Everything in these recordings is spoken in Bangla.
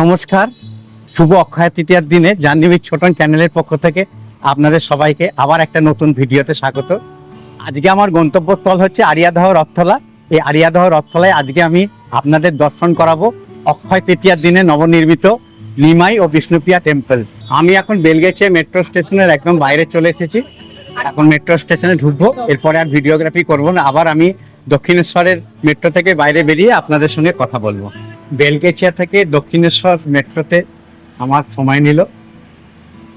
নমস্কার। শুভ অক্ষয় তৃতীয়ার দিনে জাহ্নবী ছোটন চ্যানেলের পক্ষ থেকে আপনাদের সবাইকে আবার একটা নতুন ভিডিওতে স্বাগত। আজকে আমার গন্তব্যস্থল হচ্ছে আরিয়াদহ রথতলা। এই আরিয়াদহ রথতলায় আজকে আমি আপনাদের দর্শন করাবো অক্ষয় তৃতীয়ার দিনে নবনির্মিত নিমাই ও বিষ্ণুপ্রিয়া টেম্পল। আমি এখন বেলগেছে মেট্রো স্টেশনের একদম বাইরে চলে এসেছি। এখন মেট্রো স্টেশনে ঢুকবো, এরপরে আর ভিডিওগ্রাফি করব না। আবার আমি দক্ষিণেশ্বরের মেট্রো থেকে বাইরে বেরিয়ে আপনাদের সঙ্গে কথা বলব। বেলগেছিয়া থেকে দক্ষিণেশ্বর মেট্রোতে আমার সময় নিল।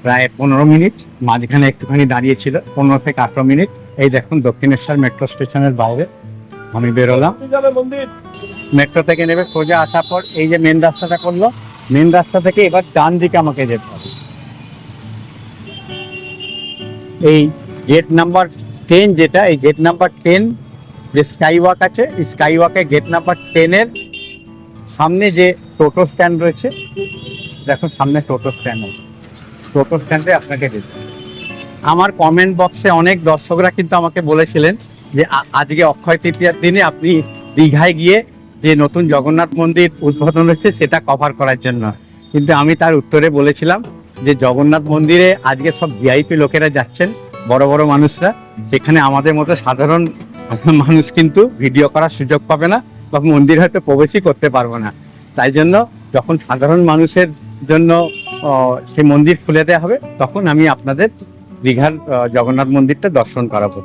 প্রায় পনেরো মিনিট মাঝখানে একটুখানি দাঁড়িয়েছিল পনেরো থেকে আঠারো মিনিট। এই দেখুন দক্ষিণেশ্বর মেট্রো স্টেশনের বাইরে আমি বেরোলাম। মেট্রো থেকে নেবে সোজা আসার পর এই যে মেন রাস্তাটা করল মেন রাস্তা থেকে এবার ডান দিকে আমাকে যেতে হবে। এই গেট নাম্বার টেন যেটা এই গেট নাম্বার টেন যে স্কাই ওয়াক আছে স্কাই ওয়াকে গেট নাম্বার টেনের সামনে যে টোটো স্ট্যান্ড রয়েছে, দেখুন সামনে টোটো স্ট্যান্ড আছে। টোটো স্ট্যান্ডে আপনাকে হবে। আমার কমেন্ট বক্সে অনেক দর্শকরা কিন্তু আমাকে বলেছিলেন যে আজকে অক্ষয় তৃতীয়ার দিনে আপনি দীঘায় গিয়ে যে নতুন জগন্নাথ মন্দির উদ্বোধন হচ্ছে সেটা কভার করার জন্য। কিন্তু আমি তার উত্তরে বলেছিলাম যে, জগন্নাথ মন্দিরে আজকে সব ভিআইপি লোকেরা যাচ্ছেন, বড় বড় মানুষরা। সেখানে আমাদের মতো সাধারণ মানুষ কিন্তু ভিডিও করার সুযোগ পাবে না। বা মন্দির হয়তো প্রবেশই করতে পারব না। তাই জন্য যখন সাধারণ মানুষের জন্য সেই মন্দির খুলে দেওয়া হবে, তখন আমি আপনাদের দীঘার জগন্নাথ মন্দিরটা দর্শন করাবো।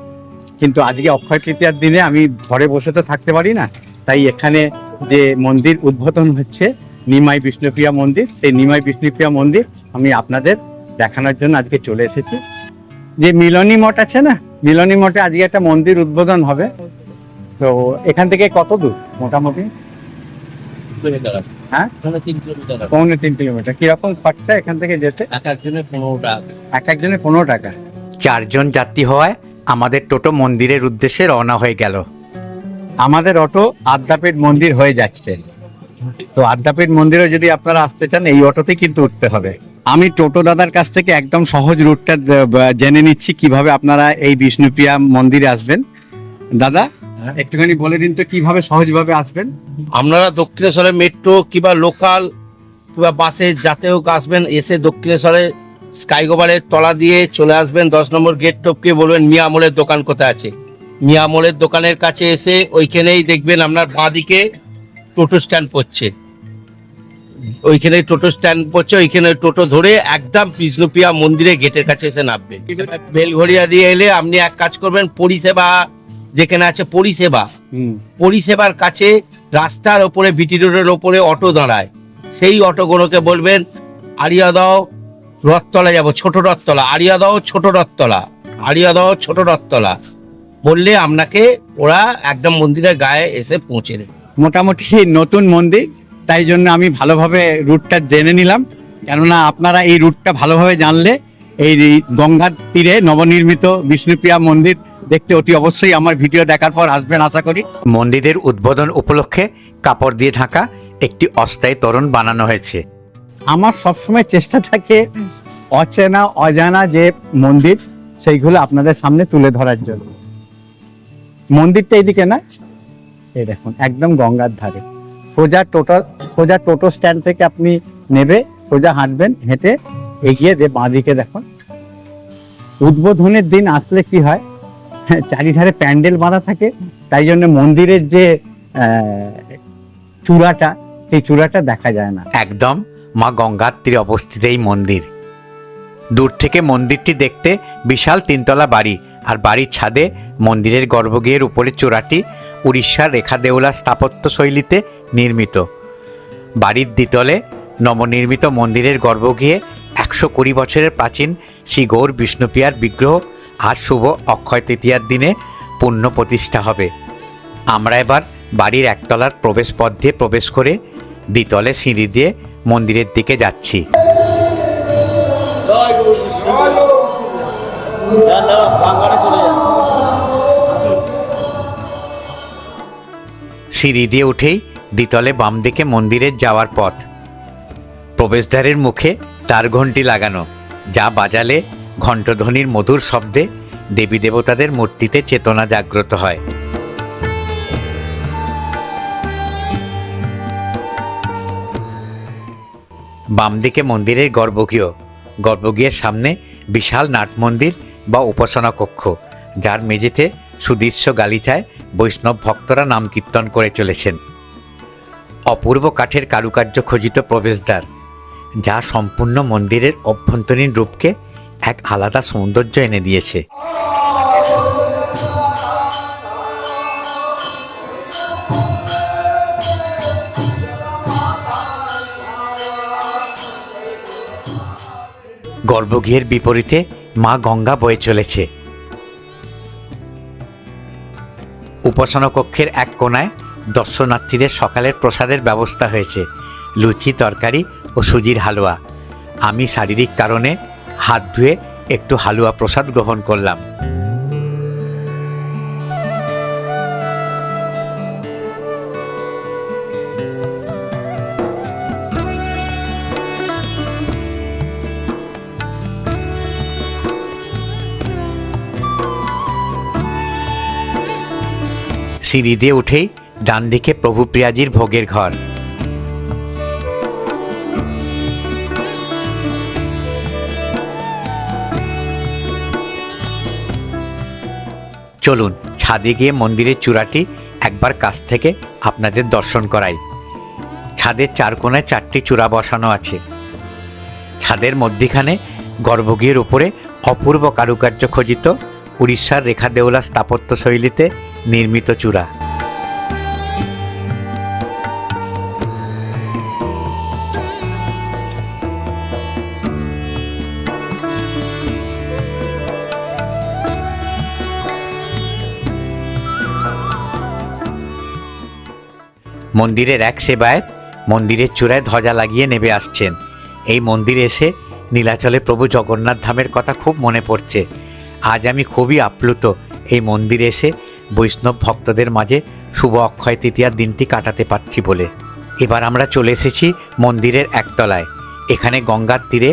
কিন্তু আজকে অক্ষয় তৃতীয়ার দিনে আমি ঘরে বসে তো থাকতে পারি না, তাই এখানে যে মন্দির উদ্বোধন হচ্ছে, নিমাই বিষ্ণুপ্রিয়া মন্দির, সেই নিমাই বিষ্ণুপ্রিয়া মন্দির আমি আপনাদের দেখানোর জন্য আজকে চলে এসেছি। যে মিলনী মঠ আছে না, মিলনী মঠে আজকে একটা মন্দির উদ্বোধন হবে। তো এখান থেকে কত দূর মোটামুটি? হ্যাঁ? পৌনে তিন কিলোমিটার কীরকম খরচা এখান থেকে যেতে? এক একজনের পনেরো টাকা। এক একজনের পনেরো টাকা। চারজন যাত্রী হওয়ায় আমাদের টোটো মন্দিরের উদ্দেশ্যে রওনা হয়ে গেল। আমাদের অটো আদ্যাপীঠ মন্দির হয়ে যাচ্ছে। তো আদ্যাপীঠ মন্দিরে যদি আপনারা আসতে চান এই অটোতে কিন্তু উঠতে হবে। আমি টোটো দাদার কাছ থেকে একদম সহজ রুটটা জেনে নিচ্ছি কীভাবে আপনারা এই বিষ্ণুপ্রিয়া মন্দিরে আসবেন। দাদা। একটুখানি বলে দিন তো কীভাবে সহজভাবে আসবেন? আপনারা দক্ষিণেশ্বরে মেট্রো কিংবা লোকাল কিংবা বাসে যাতে হোক আসবেন এসে দক্ষিণেশ্বরে স্কাইগোবারের তলা দিয়ে চলে আসবেন। দশ নম্বর গেট টপকে বলবেন মিয়ামলের দোকান কোথায় আছে? মিয়ামলের দোকানের কাছে এসে ওইখানেই দেখবেন আপনার বাঁদিকে টোটো স্ট্যান্ড পড়ছে। ওইখানে টোটো স্ট্যান্ড পড়ছে ওইখানে টোটো ধরে একদম বিষ্ণুপ্রিয়া মন্দিরে গেটের কাছে এসে নামবেন। বেলঘড়িয়া দিয়ে এলে আপনি এক কাজ করবেন পরিষেবা যেখানে আছে পরিষেবা। পরিষেবার কাছে রাস্তার ওপরে বিটি রোডের ওপরে অটো দাঁড়ায়। সেই অটোগুলোকে বলবেন আরিয়াদাও রথতলা যাব ছোট রথতলা। আরিয়াদাও ছোট রথতলা। আরিয়াদাও ছোট রথতলা। বললে আপনাকে ওরা একদম মন্দিরের গায়ে এসে পৌঁছে দেবে। মোটামুটি নতুন মন্দির তাই জন্য আমি ভালোভাবে রুটটা জেনে নিলাম। কেননা আপনারা এই রুটটা ভালোভাবে জানলে এই গঙ্গার তীরে নবনির্মিত বিষ্ণুপ্রিয়া মন্দির দেখতে অতি অবশ্যই আমার ভিডিও দেখার পর আসবেন আশা করি। মন্দিরের উদ্বোধন উপলক্ষে কাপড় দিয়ে ঢাকা একটি অস্থায়ী তোরণ বানানো হয়েছে। আমার সবসময় চেষ্টা থাকে অচেনা অজানা যে মন্দির সেইগুলো আপনাদের সামনে তুলে ধরার জন্য। মন্দিরটা এইদিকে না? এই দেখুন একদম গঙ্গার ধারে। সোজা টোটো সোজা টোটো স্ট্যান্ড থেকে আপনি নেবে সোজা হাঁটবেন হেঁটে এগিয়ে দিয়ে বাঁদিকে দেখুন। উদ্বোধনের দিন আসলে কি হয়? চারিধারে প্যান্ডেল বাঁধা থাকে, তাই জন্য মন্দিরের যে চূড়াটা, সেই চূড়াটা দেখা যায় না। একদম, মা গঙ্গার তীরে অবস্থিত এই মন্দির। দূর থেকে মন্দিরটি দেখতে বিশাল তিনতলা বাড়ি, আর বাড়ির ছাদে মন্দিরের গর্ভগৃহের উপরে চূড়াটি উড়িষ্যার রেখা দেউলা স্থাপত্য শৈলীতে নির্মিত। বাড়ির দ্বিতলে নবনির্মিত মন্দিরের গর্ভগৃহে একশো কুড়ি বছরের প্রাচীন শ্রী গৌর বিষ্ণুপ্রিয়ার বিগ্রহ আর শুভ অক্ষয় তৃতীয়ার দিনে পুণ্য প্রতিষ্ঠা হবে। আমরা এবার বাড়ির একতলার প্রবেশ পথ দিয়ে প্রবেশ করে দ্বিতলে সিঁড়ি দিয়ে মন্দিরের দিকে যাচ্ছি। সিঁড়ি দিয়ে উঠেই দ্বিতলে বাম দিকে মন্দিরের যাওয়ার পথ। প্রবেশদ্বারের মুখে তার ঘণ্টি লাগানো, যা বাজালে ঘণ্টধ্বনির মধুর শব্দে দেবী দেবতাদের মূর্তিতে চেতনা জাগ্রত হয়। বাম দিকে মন্দিরের গর্ভগৃহ। গর্ভগৃহের সামনে বিশাল নাট মন্দির বা উপাসনা কক্ষ, যার মেঝেতে সুদৃশ্য গালিচায় বৈষ্ণব ভক্তরা নাম কীর্তন করে চলেছেন। অপূর্ব কাঠের কারুকার্য খচিত প্রবেশদ্বার, যা সম্পূর্ণ মন্দিরের অভ্যন্তরীণ রূপকে এক আলাদা সৌন্দর্য এনে দিয়েছে। গর্ভগৃহের বিপরীতে মা গঙ্গা বয়ে চলেছে। উপাসনা কক্ষের এক কোনায় দর্শনার্থীদের সকালের প্রসাদের ব্যবস্থা হয়েছে। লুচি, তরকারি ও সুজির হালুয়া। আমি শারীরিক কারণে হাত ধুয়ে একটু হালুয়া প্রসাদ গ্রহণ করলাম। সিঁড়ি দিয়ে উঠেই ডান দিকে প্রভু প্রিয়াজির ভোগের ঘর। চলুন ছাদে গিয়ে মন্দিরের চূড়াটি একবার কাছ থেকে আপনাদের দর্শন করাই। ছাদের চার কোণায় চারটি চূড়া বসানো আছে। ছাদের মধ্যিখানে গর্ভগৃহের উপরে অপূর্ব কারুকার্য খচিত উড়িষ্যার রেখা দেওলা স্থাপত্য শৈলীতে নির্মিত চূড়া। মন্দিরের এক সেবায়ত মন্দিরের চূড়ায় ধ্বজা লাগিয়ে নেবে আসছেন। এই মন্দিরে এসে নীলাচলে প্রভু জগন্নাথ ধামের কথা খুব মনে পড়ছে। আজ আমি খুবই আপ্লুত। এই মন্দিরে এসে বৈষ্ণব ভক্তদের মাঝে শুভ অক্ষয় তৃতীয়ার দিনটি কাটাতে পারছি বলে। এবার আমরা চলে এসেছি মন্দিরের একতলায়। এখানে গঙ্গার তীরে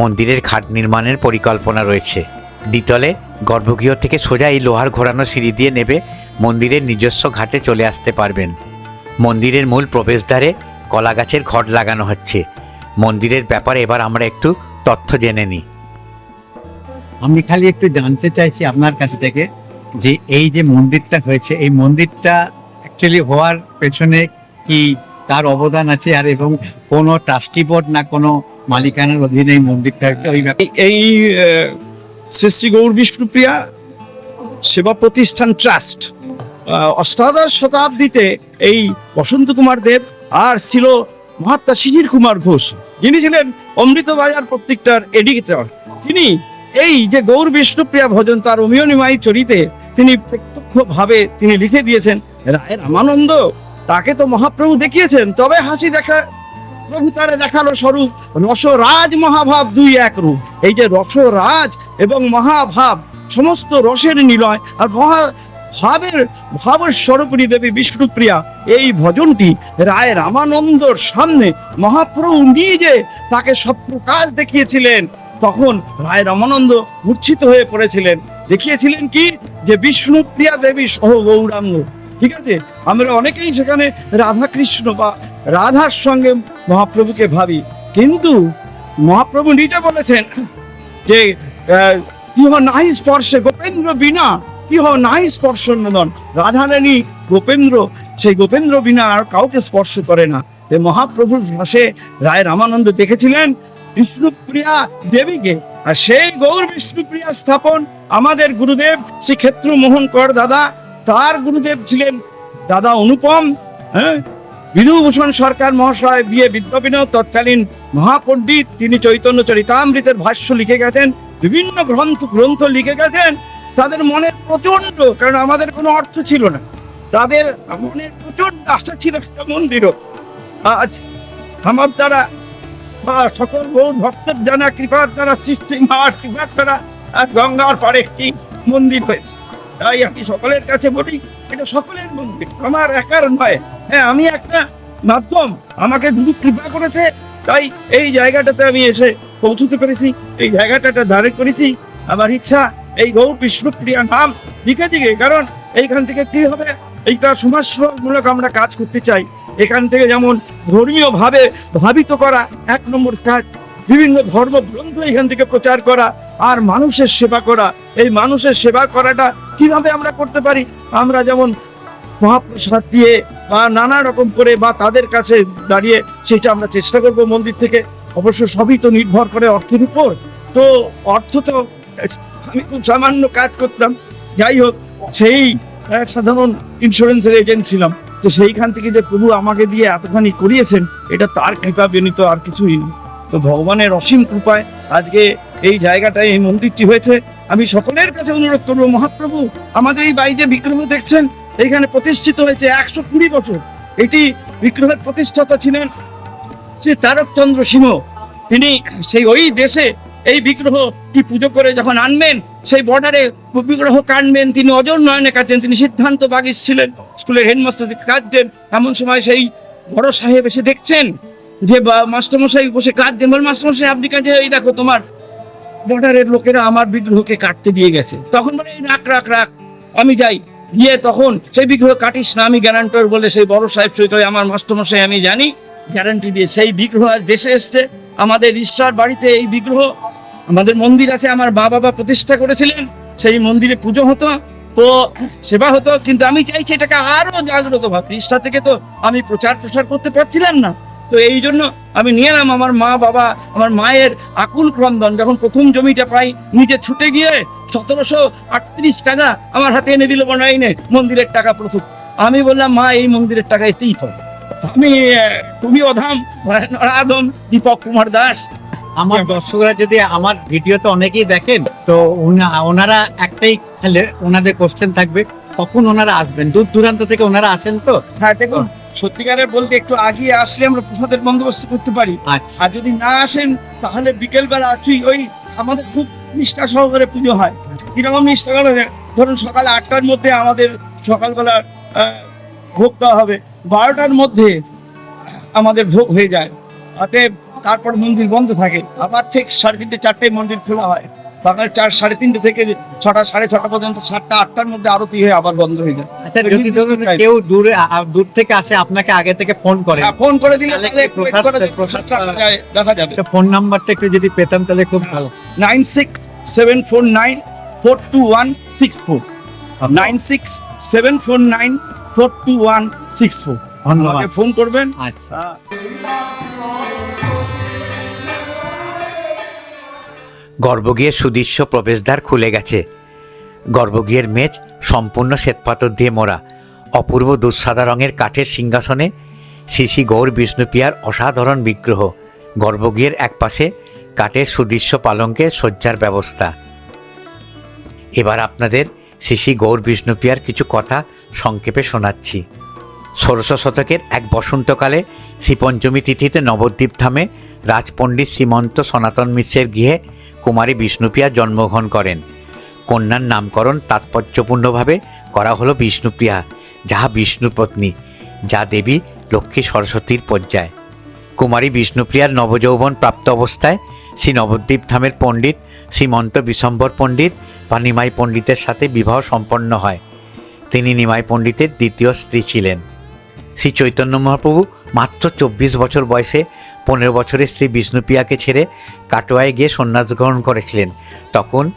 মন্দিরের ঘাট নির্মাণের পরিকল্পনা রয়েছে। দ্বিতলে গর্ভগৃহ থেকে সোজা এই লোহার ঘোরানো সিঁড়ি দিয়ে নেবে মন্দিরের নিজস্ব ঘাটে চলে আসতে পারবেন। মন্দিরের মূল প্রবেশদ্বারে কলা গাছের ঘট লাগানো হচ্ছে। মন্দিরের ব্যাপারে এবার আমরা একটু তথ্য জেনে নিই। আমি খালি একটু জানতে চাইছি আপনার কাছ থেকে যে এই যে মন্দিরটা হয়েছে এই মন্দিরটা অ্যাকচুয়ালি হওয়ার পেছনে কি তার অবদান আছে আর এবং কোনো ট্রাস্টি বোর্ড না কোনো মালিকানার অধীনে এই মন্দিরটা হচ্ছে ওই এই শ্রী শ্রী গৌর বিষ্ণুপ্রিয়া সেবা প্রতিষ্ঠান ট্রাস্ট অষ্টাদশ শতাব্দীতে এই বসন্ত কুমার দেব আর ছিল মহাত্মা শিশির কুমার ঘোষ। যিনি ছিলেন অমৃতবাজার পত্রিকার এডিটর তিনি এই যে গৌর বিষ্ণুপ্রিয়া ভজন তার অমিয়নিমাই চরিতে তিনি প্রত্যক্ষভাবে তিনি লিখে দিয়েছেন রায় রামানন্দ, তাকে তো মহাপ্রভু দেখিয়েছেন, তবে হাসি দেখা, প্রভু তারে দেখাল স্বরূপ, রসরাজ মহাভাব দুই এক রূপ। এই যে রসরাজ এবং মহাভাব, সমস্ত রসের নিলয়, আর মহা ভাবের ভাবের স্বরূপিণী দেবী বিষ্ণুপ্রিয়া এই ভজনটি রায় রামানন্দর সামনে মহাপ্রভু নিজে তাকে সব প্রকাশ দেখিয়েছিলেন। তখন রায় রামানন্দ মূর্ছিত হয়ে পড়েছিলেন। দেখিয়েছিলেন কি? যে বিষ্ণুপ্রিয়া দেবী সহ গৌরাঙ্গ। ঠিক আছে? আমরা অনেকেই সেখানে রাধা কৃষ্ণ বা রাধার সঙ্গে মহাপ্রভুকে ভাবি। কিন্তু মহাপ্রভু নিজে বলেছেন যে নাহি স্পর্শে গোপেন্দ্র বিনা তিহ নাহি স্পর্শ নদন রাধারানী গোপেন্দ্র, সেই গোপেন্দ্র বিনা আর কাউকে স্পর্শ করে না। যে মহাপ্রভুর ভাষে রায় রামানন্দ দেখেছিলেন বিষ্ণুপ্রিয়া দেবীকে। আর সেই গৌর বিষ্ণুপ্রিয়া স্থাপন আমাদের গুরুদেব শ্রী ক্ষেত্র মোহন কর দাদা। তার গুরুদেব ছিলেন দাদা অনুপম হ্যাঁ? বিধুভূষণ সরকার মহাশয় বিয়ে বিদ্যাবিনোদ তৎকালীন মহাপণ্ডিত তিনি চৈতন্য চরিতামৃতের ভাষ্য লিখে গেছেন, বিভিন্ন গ্রন্থ গ্রন্থ লিখে গেছেন। তাদের মনের প্রচণ্ড কারণ আমাদের কোনো অর্থ ছিল না। তাদের মনের প্রচণ্ড আশা ছিল একটা মন্দিরও। আজ আমার দ্বারা বা সকল বহু ভক্তের জানা কৃপার দ্বারা শ্রী মার কৃপার দ্বারা আজ গঙ্গার পাড়ে একটি মন্দির হয়েছে। তাই আমি সকলের কাছে বলি, এটা সকলের মন্দির, আমার একার নয়। হ্যাঁ আমি একটা মাধ্যম, আমাকে গুরু কৃপা করেছে, তাই এই জায়গাটাতে আমি এসে পৌঁছতে পেরেছি, এই জায়গাটাটা ধারে করেছি। আমার ইচ্ছা এই গৌর বিষ্ণুপ্রিয়া নাম দিকে দিকে, কারণ এইখান থেকে কি হবে? এইটা সমাজমূলক আমরা কাজ করতে চাই। এখান থেকে যেমন ধর্মীয় ভাবে ভাবিত করা এক নম্বর কাজ, বিভিন্ন ধর্মগ্রন্থ এখান থেকে প্রচার করা আর মানুষের সেবা করা। এই মানুষের সেবা করাটা কীভাবে আমরা করতে পারি? আমরা যেমন মহাপ্রসাদ দিয়ে বা নানা রকম করে বা তাদের কাছে দাঁড়িয়ে সেটা আমরা চেষ্টা করব মন্দির থেকে। অবশ্য সবই তো নির্ভর করে অর্থের উপর। তো অর্থ তো আমি খুব সামান্য কাজ করতাম। যাই হোক, সেই সাধারণ ইন্স্যুরেন্সের এজেন্ট ছিলাম। তো সেইখান থেকে যে প্রভু আমাকে দিয়ে এতখানি করিয়েছেন, এটা তার কৃপা বেনিত আর কিছুই না। তো ভগবানের অসীম কৃপায় আজকে এই জায়গাটায় এই মন্দিরটি হয়েছে। আমি সকলের কাছে অনুরোধ করব, মহাপ্রভু, আমাদের এই বাড়ি যে বিগ্রহ দেখছেন? এইখানে প্রতিষ্ঠিত হয়েছে একশো কুড়ি বছর। এটি বিগ্রহের প্রতিষ্ঠাতা ছিলেন শ্রী তারকচন্দ্র সিংহ। তিনি সেই ওই দেশে এই বিগ্রহটি পুজো করে যখন আনবেন, সেই বর্ডারে বিগ্রহ কাটবেন তিনি অজর নয়নে কাটছেন তিনি সিদ্ধান্ত বাগিস ছিলেন, স্কুলের হেডমাস্টার কাটছেন এমন সময় সেই বড় সাহেব এসে দেখছেন যে মাস্টারমশাই বসে কাঁদছেন, বল, মাস্টারমশাই, আপনি কাজে এই দেখো, তোমার বর্ডারের লোকেরা আমার বিগ্রহকে কাটতে দিয়ে গেছে। তখন বলে, "এই রাখ রাখ রাখ, আমি যাই। গিয়ে তখন সেই বিগ্রহ কাটিস না, আমি গ্যারান্টর বলে সেই বড় সাহেব সই করে, আমার মাস্টারমশাই, আমি জানি গ্যারান্টি দিয়ে সেই বিগ্রহ আজ দেশে এসছে। আমাদের ইস্টার বাড়িতে এই বিগ্রহ আমাদের মন্দির আছে, আমার মা বাবা প্রতিষ্ঠা করেছিলেন, সেই মন্দিরে পুজো হতো, তো সেবা হতো, কিন্তু আমি চাইছি এটাকে আরও জাগ্রত ভাব। ইস্টা থেকে তো আমি প্রচার প্রসার করতে পারছিলাম না। তো এই জন্য আমি নিয়ে এলাম আমার মা বাবা, আমার মায়ের আকুল ক্রন্দন। যখন প্রথম জমিটা পাই, নিজে ছুটে গিয়ে সতেরোশো আটত্রিশ টাকা আমার হাতে এনে দিল বনাইনে মন্দিরের টাকা প্রথম আমি বললাম, মা, এই মন্দিরের টাকা এতেই পাবো। আমি, তুমি অধাম দীপক কুমার দাস আমার দর্শকরা যদি আমার ভিডিওতে অনেকেই দেখেন তো ওনারা একটাই খেলে ওনাদের কোশ্চেন থাকবে কখন ওনারা আসবেন? দূর দূরান্ত থেকে ওনারা আসেন তো? হ্যাঁ দেখুন সত্যিকারের বলতে একটু আগিয়ে আসলে আমরা প্রসাদের বন্দোবস্ত করতে পারি। আচ্ছা। আর যদি না আসেন তাহলে বিকেলবেলা তুই ওই আমাদের খুব নিষ্ঠা সহকারে পুজো হয়? কীরকম নিষ্ঠা করে? ধরুন সকাল আটটার মধ্যে আমাদের সকালবেলা ভোগ দেওয়া হবে। বারোটার মধ্যে আমাদের ভোগ হয়ে যায়। অতএব তারপর মন্দির বন্ধ থাকে। আবার ঠিক সাড়ে তিনটে চারটে মন্দির খোলা হয়। সকাল চার সাড়ে তিনটে থেকে ছটা সাড়ে ছটা পর্যন্ত সাতটা আটটার মধ্যে আরতি হয়ে আবার বন্ধ হয়ে যায়। আচ্ছা যদি কেউ দূরে দূর থেকে আসে আপনাকে আগে থেকে ফোন করে। হ্যাঁ, ফোন করে দিলে প্রসাদ- করে দিলে দেখা যাবে। ফোন নাম্বারটা একটু যদি পেতাম তাহলে খুব ভালো। Nine six seven four nine four two one six four. Nine six seven four nine four two one six four. ধন্যবাদ। ফোন করবেন। আচ্ছা। গর্ভগৃহের সুদৃশ্য প্রবেশদ্বার খুলে গেছে। গর্ভগৃহের মেজ সম্পূর্ণ শ্বেতপাথর দিয়ে মোড়া। অপূর্ব দুঃসাদা রঙের কাঠের সিংহাসনে শ্রী গৌর বিষ্ণুপ্রিয়ার অসাধারণ বিগ্রহ। গর্ভগৃহের একপাশে কাঠের সুদৃশ্য পালঙ্কে শয্যার ব্যবস্থা। এবার আপনাদের শ্রী গৌর বিষ্ণুপ্রিয়ার কিছু কথা সংক্ষেপে শোনাচ্ছি। ষোড়শ শতকের এক বসন্তকালে শ্রীপঞ্চমী তিথিতে নবদ্বীপ ধামে রাজপণ্ডিত শ্রীমন্ত সনাতন মিশ্রের গৃহে কুমারী বিষ্ণুপ্রিয়া জন্মগ্রহণ করেন। কন্যার নামকরণ তাৎপর্যপূর্ণভাবে করা হলো বিষ্ণুপ্রিয়া যাহা বিষ্ণুর পত্নী, যা দেবী লক্ষ্মী সরস্বতীর পর্যায়। কুমারী বিষ্ণুপ্রিয়ার নবযৌবন প্রাপ্ত অবস্থায় শ্রী নবদ্বীপ ধামের পণ্ডিত, শ্রীমন্ত বিশম্বর পণ্ডিত বা নিমাই পণ্ডিতের সাথে বিবাহ সম্পন্ন হয়। তিনি নিমাই পণ্ডিতের দ্বিতীয় স্ত্রী ছিলেন। শ্রী চৈতন্য মহাপ্রভু মাত্র চব্বিশ বছর বয়সে পনেরো বছরের শ্রী বিষ্ণুপ্রিয়াকে ছেড়ে কাটোয়ায় গিয়ে সন্ন্যাস গ্রহণ করেছিলেন। তখন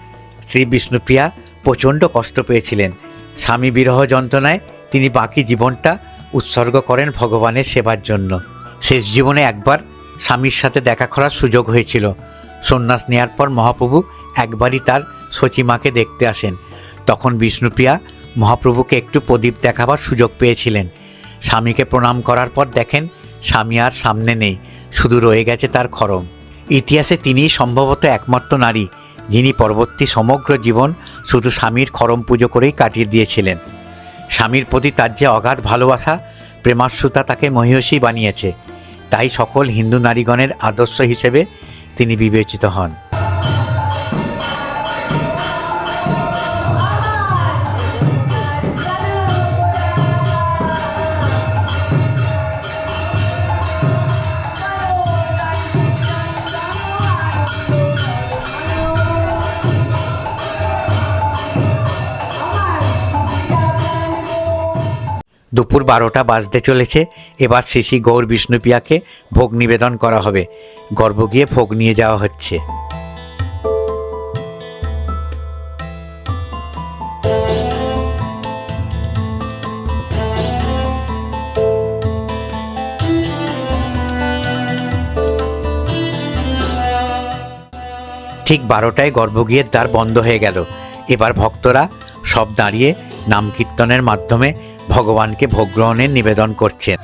শ্রী বিষ্ণুপ্রিয়া প্রচণ্ড কষ্ট পেয়েছিলেন। স্বামী বিরহ যন্ত্রণায় তিনি বাকি জীবনটা উৎসর্গ করেন ভগবানের সেবার জন্য। শেষ জীবনে একবার স্বামীর সাথে দেখা করার সুযোগ হয়েছিল। সন্ন্যাস নেয়ার পর মহাপ্রভু একবারই তার সচিমাকে দেখতে আসেন। তখন বিষ্ণুপ্রিয়া মহাপ্রভুকে একটু প্রদীপ দেখাবার সুযোগ পেয়েছিলেন। স্বামীকে প্রণাম করার পর দেখেন স্বামী আর সামনে নেই। শুধু রয়ে গেছে তার খরম। ইতিহাসে তিনি সম্ভবত একমাত্র নারী যিনি পরবর্তী সমগ্র জীবন শুধু স্বামীর খরম পুজো করেই কাটিয়ে দিয়েছিলেন। স্বামীর প্রতি তার যে অগাধ ভালোবাসা, প্রেমাশ্রুতা তাকে মহিষী বানিয়েছে। তাই সকল হিন্দু নারীগণের আদর্শ হিসেবে তিনি বিবেচিত হন। দুপুর বারোটা বাজতে চলেছে। এবার শিশি গৌর বিষ্ণুপ্রিয়াকে ভোগ নিবেদন করা হবে। গর্ভ গিয়ে ভোগ নিয়ে যাওয়া হচ্ছে। ঠিক বারোটায় গর্ভগৃহের দ্বার বন্ধ হয়ে গেল। এবার ভক্তরা সব দাঁড়িয়ে নাম কীর্তনের মাধ্যমে ভগবানকে ভোগ গ্রহণের নিবেদন করছেন।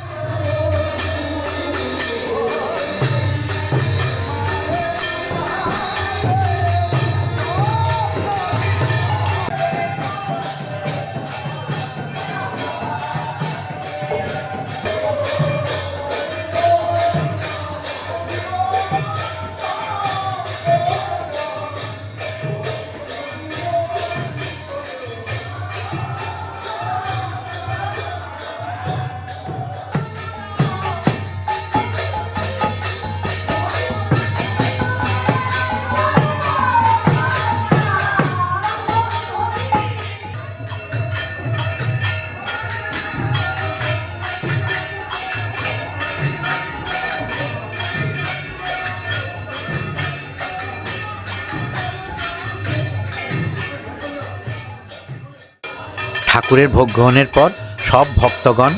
ঠাকুরের ভোগ গ্রহণের পর সব ভক্তগণ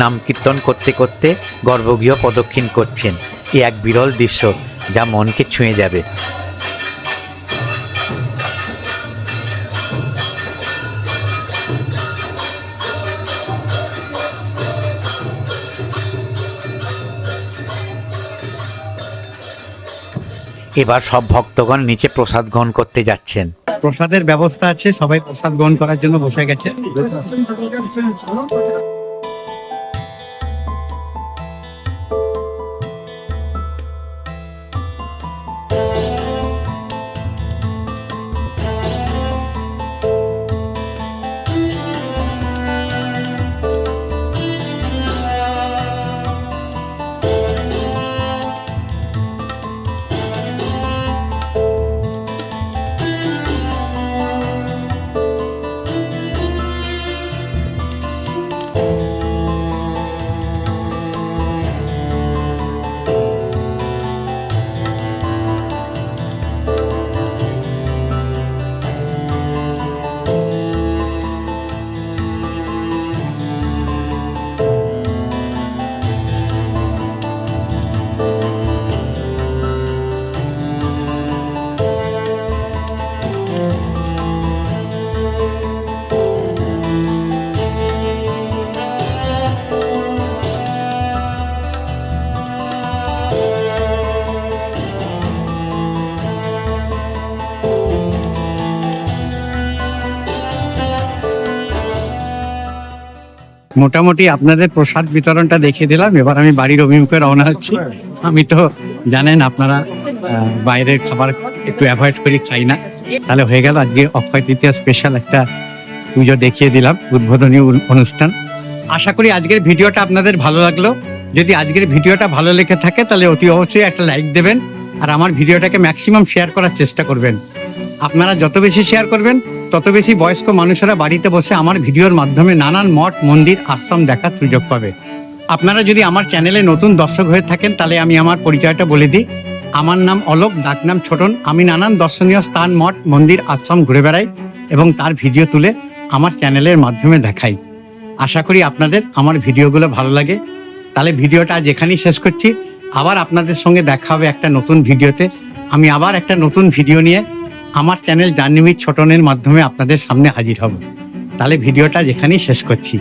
নাম কীর্তন করতে করতে গর্ভগৃহ প্রদক্ষিণ করছেন। এ এক বিরল দৃশ্য যা মনকে ছুঁয়ে যাবে। এবার সব ভক্তগণ নিচে প্রসাদ গ্রহণ করতে যাচ্ছেন। প্রসাদের ব্যবস্থা আছে সবাই প্রসাদ গ্রহণ করার জন্য বসে গেছে। মোটামুটি আপনাদের প্রসাদ বিতরণটা দেখিয়ে দিলাম। এবার আমি বাড়ির অভিমুখে রওনা হচ্ছি। আমি তো জানেন আপনারা বাইরের খাবার একটু অ্যাভয়েড করি, খাই না। তাহলে হয়ে গেল আজকে অক্ষয় তৃতীয়া স্পেশাল একটা পুজো দেখিয়ে দিলাম, উদ্বোধনী অনুষ্ঠান। আশা করি আজকের ভিডিওটা আপনাদের ভালো লাগল। যদি আজকের ভিডিওটা ভালো লেগে থাকে, তাহলে অতি অবশ্যই একটা লাইক দেবেন। আর আমার ভিডিওটাকে ম্যাক্সিমাম শেয়ার করার চেষ্টা করবেন। আপনারা যত বেশি শেয়ার করবেন তত বেশি বয়স্ক মানুষেরা বাড়িতে বসে আমার ভিডিওর মাধ্যমে নানান মঠ, মন্দির, আশ্রম দেখার সুযোগ পাবে। আপনারা যদি আমার চ্যানেলে নতুন দর্শক হয়ে থাকেন, তাহলে আমি আমার পরিচয়টা বলে দিই। আমার নাম অলোক ডাকনাম ছোটন। আমি নানান দর্শনীয় স্থান, মঠ, মন্দির, আশ্রম ঘুরে বেড়াই এবং তার ভিডিও তুলে আমার চ্যানেলের মাধ্যমে দেখাই। আশা করি আপনাদের আমার ভিডিওগুলো ভালো লাগে। তাহলে ভিডিওটা আজ এখানেই শেষ করছি। আবার আপনাদের সঙ্গে দেখা হবে একটা নতুন ভিডিওতে। আমি আবার একটা নতুন ভিডিও নিয়ে আমার চ্যানেল জাহ্নবী ছোটনের মাধ্যমে আপনাদের সামনে হাজির হব। তাহলে ভিডিওটা যেখানেই শেষ করছি।